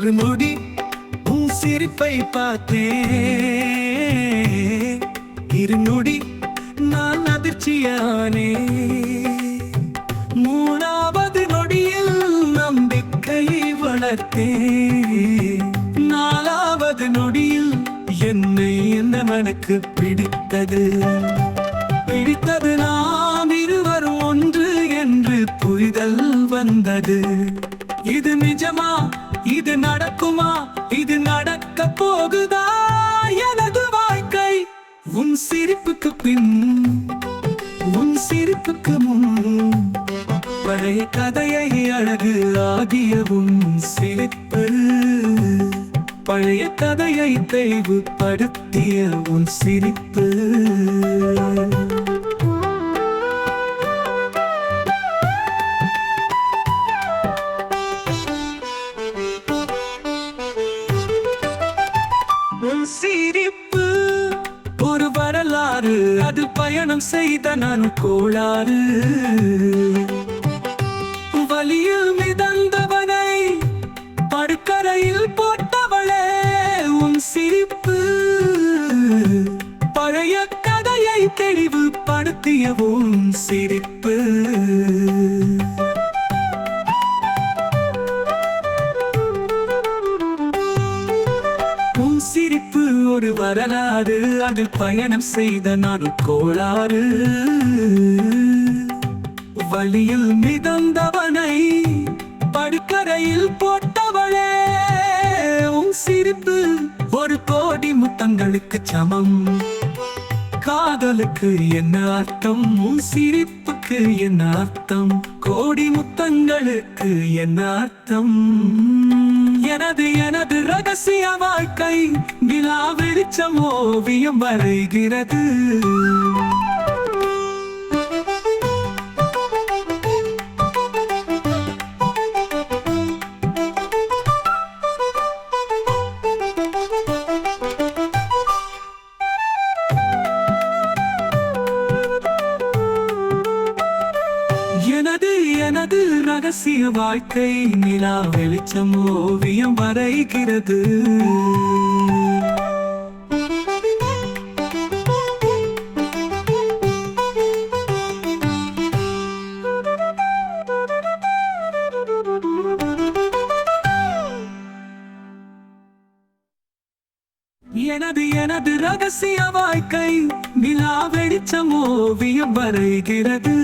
ஒரு முடி உன் சிரிப்பை பார்த்தேன் இருநொடி நான் அதிர்ச்சியானே. மூணாவது நொடியில் நம்பிக்கையை வளர்த்தேன் நாலாவது நொடியில் என்னை என்னவனுக்கு பிடித்தது. பிடித்தது நாம் இருவரும் ஒன்று என்று புரிதல் வந்தது. இது நிஜமா? இது நடக்குமா? இது நடக்க போகுதா? எனது வாழ்க்கை உன் சிரிப்புக்கு பின் உன் சிரிப்புக்கு முன். பழைய கதையை அழகு ஆகிய உன் சிரிப்பு பழைய கதையை தெளிவுபடுத்திய உன் சிரிப்பு. அது பயணம் செய்த நான் கோளாறு. வலியில் மிதந்தவனை படுக்கரையில் போட்டவளே உன் சிரிப்பு. பழைய கதையை தெளிவுபடுத்திய உன் சிரிப்பு. உன் சிரிப்பு ஒரு வரலாறு. அதில் பயணம் செய்த நான் கோளாறு. வழியில் மிதந்தவனை படுக்கரையில் போட்டவளே. உன் சிரிப்பு ஒரு கோடி முத்தங்களுக்கு சமம். காதலுக்கு என்ன அர்த்தம்? உன் சிரிப்புக்கு என்ன அர்த்தம்? கோடி முத்தங்களுக்கு என்ன அர்த்தம்? எனது எனது ரகசிய வாழ்க்கை விழா வெளிச்சம் ஓவியம் வரைகிறது. எனது ரகசிய வாழ்க்கை நிலா வெளிச்சம் ஓவியம் வரைகிறது. எனது எனது ரகசிய வாழ்க்கை நிலா வெளிச்சம் ஓவியம் வரைகிறது.